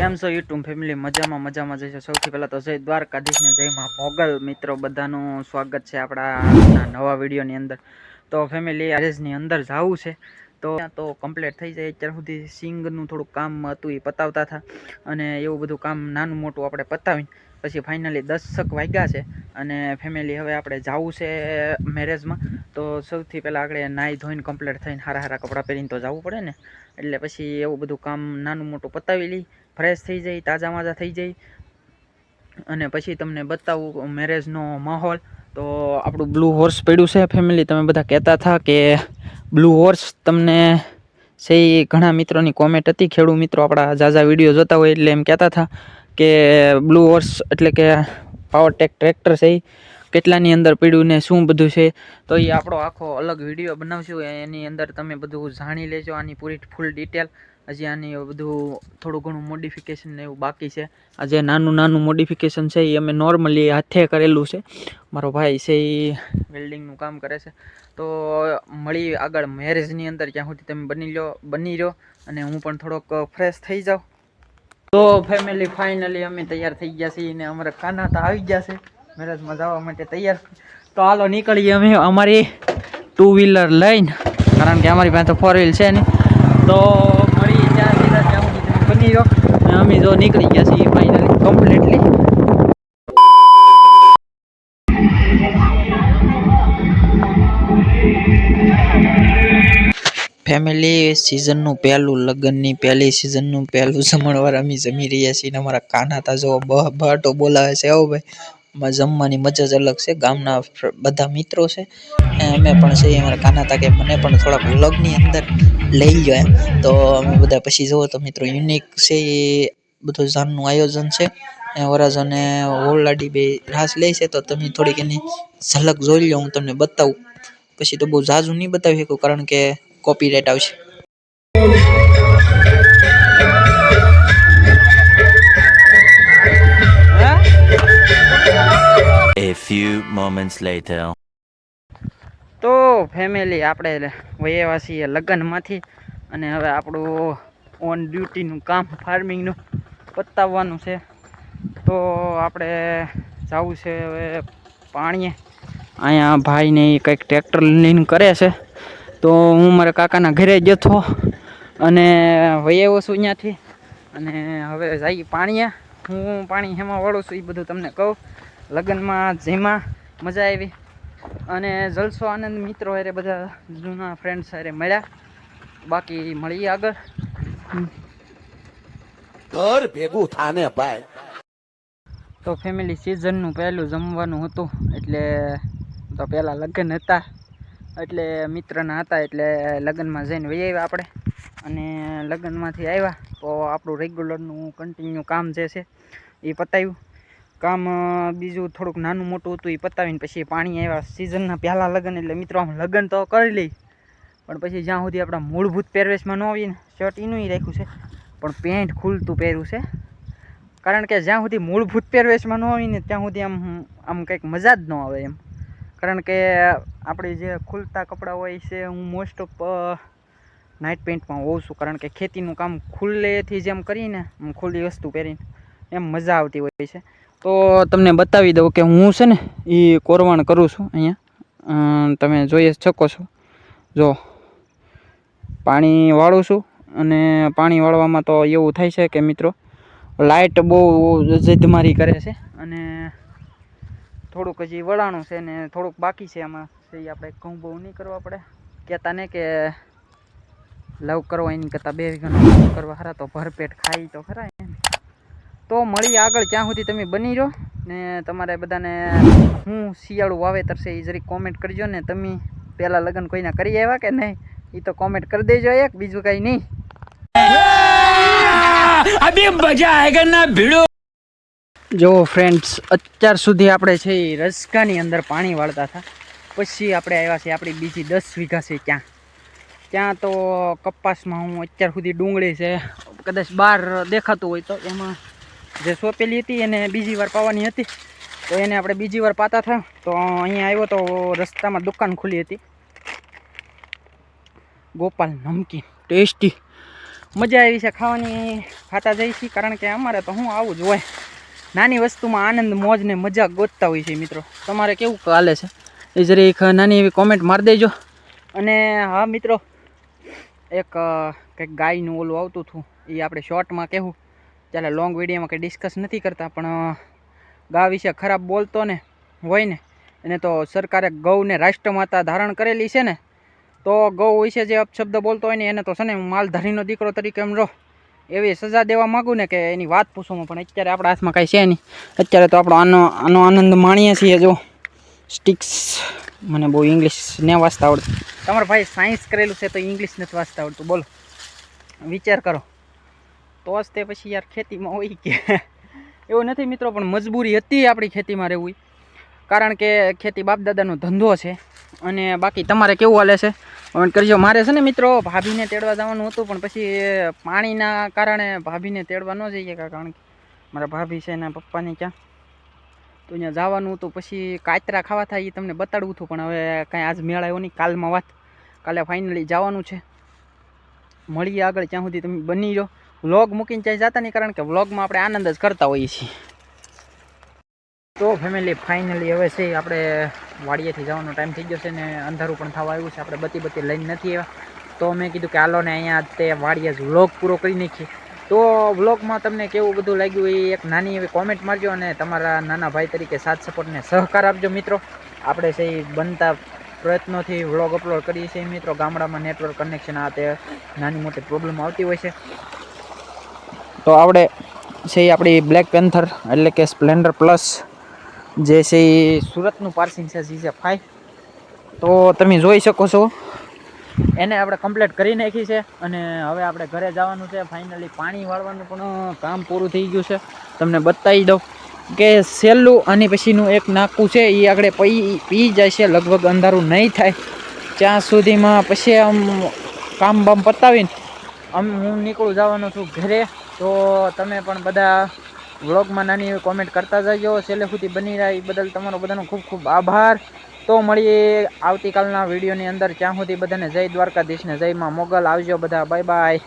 કેમ છો YouTube family? મજામાં મજામાં જશે સૌથી પહેલાં તો જય દ્વારકાધીશને જય માં મોગલ મિત્રો, બધાનું સ્વાગત છે આપણા નવા વિડીયોની અંદર. તો ફેમિલી આજની અંદર જવું છે. તો તો કમ્પ્લીટ થઈ જાય. અત્યાર સુધી સિંગનું થોડુંક કામ હતું એ પતાવતા હતા. અને એવું બધું કામ નાનું મોટું આપણે પતાવીને પછી ફાઇનલી દસક વાગ્યા છે અને ફેમિલી હવે આપણે જવું છે મેરેજમાં તો સૌથી પહેલાં આપણે નાહી ધોઈને કમ્પ્લીટ થઈને સારા સારા કપડાં પહેરીને તો જવું પડે ને. એટલે પછી એવું બધું કામ નાનું મોટું પતાવી લઈ ફ્રેશ થઈ જાય તાજા માજા થઈ જાય અને પછી તમને બતાવું મેરેજનો માહોલ. તો આપણું બ્લુ હોર્સ પડ્યું છે ફેમિલી તમે બધા કહેતા હતા કે બ્લુ હોર્સ તમને છે ઘણા મિત્રોની કોમેન્ટ હતી. ખેડૂત મિત્રો આપણા ઝાઝા વીડિયો જોતા હોય એટલે એમ કહેતા હતા. કે બ્લુ હોર્સ એટલે કે પાવરટેક ટ્રેક્ટર છે કેટલાની અંદર પીડ્યું ને શું બધું છે? તો એ આપણો આખો અલગ વીડિયો બનાવશું. એની અંદર તમે બધું જાણી લેજો. આની પૂરી ફૂલ ડિટેલ હજી આની બધું થોડું ઘણું મોડિફિકેશન ને એવું બાકી છે. આ જે નાનું નાનું મોડિફિકેશન છે એ અમે નોર્મલી હાથે કરેલું છે. મારો ભાઈ છે એ વેલ્ડિંગનું કામ કરે છે. તો મળી આગળ મેરેજની અંદર, ત્યાં સુધી તમે બની લો બની રહ્યો. અને હું પણ થોડોક ફ્રેશ થઈ જાઉં. તો ફેમિલી ફાઇનલી અમે તૈયાર થઈ ગયા છીએ ને અમારા કાના તો આવી ગયા છે. મેરેજમાં જવા માટે તૈયાર તો હાલો નીકળીએ અમે અમારી ટુ વ્હીલર લઈને, કારણ કે અમારી પાસે ફોર વ્હીલ છે ને તો મળી સીધા. ત્યાં બની રહ્યો અને અમે જો નીકળી ગયા છીએ ફાઇનલી કમ્પ્લીટલી ફેમિલી સિઝનનું પહેલું, લગ્નની પહેલી સિઝનનું પહેલું જમણવાર અમે જમી રહ્યા છીએ અમારા કાના તા જો બહ બહાટો બોલાવે છે. આવો ભાઈ, અમારે જમવાની મજા જ અલગ છે. ગામના બધા મિત્રો છે. અમે પણ છે અમારા કાના તા કે મને પણ થોડાક વ્લોગની અંદર લઈ ગયો એમ. તો અમે બધા પછી જુઓ તો મિત્રો યુનિક છે એ બધું જાનનું આયોજન છે. વરાજાને ઓરલાડી બે રાસ લે છે, તો તમે થોડીક એની ઝલક જોઈ લો હું તમને બતાવું. પછી તો બહુ ઝાઝું નહીં બતાવી શકું, કારણ કે કોપીરાઇટ આવશે. A few moments later. તો ફેમિલી આપણે વયેવા છીએ લગ્નમાંથી અને હવે આપણું ઓન ડ્યુટીનું કામ ફાર્મિંગનું પતાવવાનું છે. તો આપણે જવું છે હવે પાણીએ. અહીંયા ભાઈને કંઈક ટ્રેક્ટર લઈને કરે છે. તો હું મારા કાકાના ઘરે જતો અને વયેવો છું અહીંયાથી. અને હવે જઈએ પાણીએ. હું પાણી હેમાં વળું છું એ બધું તમને કહું. લગ્નમાં જેમાં મજા આવી. અને જલસો આનંદ મિત્રો હારે બધા જૂના ફ્રેન્ડ્સ હારે મળ્યા. બાકી મળીએ આગળ. ઘર ભેગું થાને ભાઈ. તો ફેમિલી સિઝનનું પહેલું જમવાનું હતું. એટલે તો પહેલાં લગ્ન હતા. એટલે મિત્રના હતા એટલે લગ્નમાં જઈને વહી આવ્યા આપણે. અને લગ્નમાંથી આવ્યા તો આપણું રેગ્યુલરનું કન્ટિન્યુ કામ જે છે એ પતાવ્યું કામ બીજું થોડુંક નાનું મોટું હતું એ પતાવીને પછી પાણી આવ્યા. સિઝનના પહેલાં લગ્ન એટલે મિત્રો આમ લગ્ન તો કરી લઈ. પણ પછી જ્યાં સુધી આપણા મૂળભૂત પહેરવેશમાં ન આવીને શર્ટ એનું રાખ્યું છે. પણ પેન્ટ ખુલતું પહેર્યું છે. કારણ કે જ્યાં સુધી મૂળભૂત પહેરવેશમાં ન આવીને ત્યાં સુધી આમ આમ કંઈક મજા જ ન આવે એમ. કારણ કે આપણી જે ખુલતા કપડાં હોય છે, હું મોસ્ટ ઓફ નાઇટ પેન્ટમાં હોઉં છું. કારણ કે ખેતીનું કામ ખુલ્લેથી જેમ કરીને ખુલ્લી વસ્તુ પહેરીને એમ મજા આવતી હોય છે. તો તમને બતાવી દઉં કે હું છે ને, એ કોરવાણ કરું છું અહીંયા. તમે જોઈ શકો છો. જો, પાણી વાળું છું અને પાણી વાળવામાં તો એવું થાય છે કે મિત્રો લાઇટ બહુ જધમારી કરે છે અને થોડુંક હજી વળાણું છે ને થોડુંક બાકી છે એમાં એ આપણે ઘઉં બહુ નહીં કરવા પડે કહેતા ને કે લવ કરવા એની કરતાં બે વીઘાનો કરવા ખરા તો ભરપેટ ખાઈ તો ખરા એમ. તો મળી આગળ ત્યાં સુધી તમે બની રહો ને તમારે બધાને હું શિયાળું વાવેતર છે એ જરી કોમેન્ટ કરજો ને તમે પહેલાં લગ્ન કોઈના કરી આવ્યા કે નહીં? એ તો કોમેન્ટ કરી દેજો એક, બીજું કંઈ નહીં. જો ફ્રેન્ડ્સ અત્યાર સુધી આપણે છે એ રસકાની અંદર પાણી વાળતા હતા. પછી આપણે આવ્યા છે આપણી બીજી દસ વીઘા છે ત્યાં ત્યાં તો કપાસમાં હું અત્યાર સુધી ડુંગળી છે, કદાચ બહાર દેખાતું હોય તો એમાં જે સોંપેલી હતી એને બીજી વાર પાવાની હતી. તો એને આપણે બીજી વાર પાતા થયા તો અહીંયા આવ્યો તો રસ્તામાં દુકાન ખુલી હતી. ગોપાલ નમકીન, ટેસ્ટી. મજા આવી છે ખાવાની, ખાતા જઈએ છીએ કારણ કે અમારે તો હું આવું જ હોય. નાની વસ્તુમાં આનંદ, મોજ ને મજા ગોતતા હોય છે મિત્રો. તમારે કેવું ચાલે છે? એ જરી એક નાની એવી કોમેન્ટ મારી દેજો. અને હા મિત્રો, એક કંઈક ગાયનું ઓલું આવતું હતું, એ આપણે શોર્ટમાં કહેવું. ચાલે લોંગ વિડીયોમાં કંઈ ડિસ્કસ નથી કરતા, પણ ગા વિશે ખરાબ બોલતો ને, હોય ને, એને તો સરકારે ગૌને રાષ્ટ્રમાતા ધારણ કરેલી છે ને, તો ગૌ વિશે જે અપશબ્દ બોલતો હોય ને, એને તો છે ને માલધારીનો દીકરો તરીકે એમ રહો એવી સજા દેવા માગું ને કે એની વાત પૂછું પણ અત્યારે આપણા હાથમાં કાંઈ છે નહીં. અત્યારે તો આપણો આનો આનો આનંદ માણીએ છીએ જો. સ્ટિક્સ મને બહુ ઇંગ્લિશ ને વાંચતા આવડતું. તમારા ભાઈ સાયન્સ કરેલું છે તો ઇંગ્લિશ નથી વાંચતા આવડતું. બોલો. વિચાર કરો. તો જ તે પછી યાર ખેતીમાં હોય કે. એવું નથી મિત્રો, પણ મજબૂરી હતી આપણી ખેતીમાં રહેવું કારણ કે ખેતી બાપદાદાનો ધંધો છે અને બાકી તમારે કેવું હાલે છે? કમેન્ટ કરજો. મારે છે ને મિત્રો ભાભીને તેડવા જવાનું હતું, પણ પછી પાણીના કારણે ભાભીને તેડવા ન જઈએ કારણ કે મારા ભાભી છે એના પપ્પાને ક્યાં? તો અહીંયા જવાનું હતું, પછી કાતરા ખાવા થાય એ તમને બતાડવું હતું પણ હવે કાંઈ આજ મેળ આવ્યો નહીં, કાલમાં વાત. કાલે ફાઇનલી જવાનું છે. મળીએ આગળ, ત્યાં સુધી તમે બની રહો. વ્લોગ મૂકીને ચાઈ જતા નહીં, કારણ કે વ્લોગમાં આપણે આનંદ જ કરતા હોઈએ છીએ. તો ફેમિલી ફાઇનલી હવે છે, આપણે વાડીએથી જવાનો ટાઈમ થઈ ગયો છે ને અંધારું પણ થવા આવ્યું છે, આપણે બત્તી બત્તી લઈને નથી આવ્યા. તો મેં કીધું કે હાલો ને અહીંયા તે વાડીએ જ વ્લોગ પૂરો કરી નાખીએ. તો વ્લોગમાં તમને કેવું બધું લાગ્યું એ એક નાની એવી કોમેન્ટ મારજો અને તમારા નાના ભાઈ તરીકે સાથ સપોર્ટને સહકાર આપજો મિત્રો. આપણે છે બનતા પ્રયત્નોથી વ્લોગ અપલોડ કરીએ છીએ મિત્રો. ગામડામાં નેટવર્ક કનેક્શન આ તે નાની મોટી પ્રોબ્લેમ આવતી હોય છે. તો આપણે છે આપણી બ્લેક પેન્થર એટલે કે સ્પ્લેન્ડર પ્લસ જે છે એ સુરતનું પાર્સિંગ છે, જી છે ફાઈવ તો તમે જોઈ શકો છો. એને આપણે કમ્પ્લીટ કરી નાખી છે અને હવે આપણે ઘરે જવાનું છે. ફાઇનલી પાણી વાળવાનું પણ કામ પૂરું થઈ ગયું છે. તમને બતાવી દઉં કે સહેલું આની પછીનું એક નાકું છે એ આગળ પી પી જાય છે, લગભગ અંધારું નહીં થાય. ત્યાં સુધીમાં પછી આમ કામ બામ પતાવીને, આમ હું નીકળું જવાનો છું ઘરે. તો તમે પણ બધા વ્લોગમાં નાની એવી કોમેન્ટ કરતા જજો. છેલ્લે સુધી બની રહ્યા એ બદલ તમારો બધાનો ખૂબ ખૂબ આભાર. તો મળીએ આવતીકાલના વિડીયોની અંદર. ત્યાં સુધી બધાને જય દ્વારકાધીશને જય માં મોગલ. આવજો બધા. Bye bye.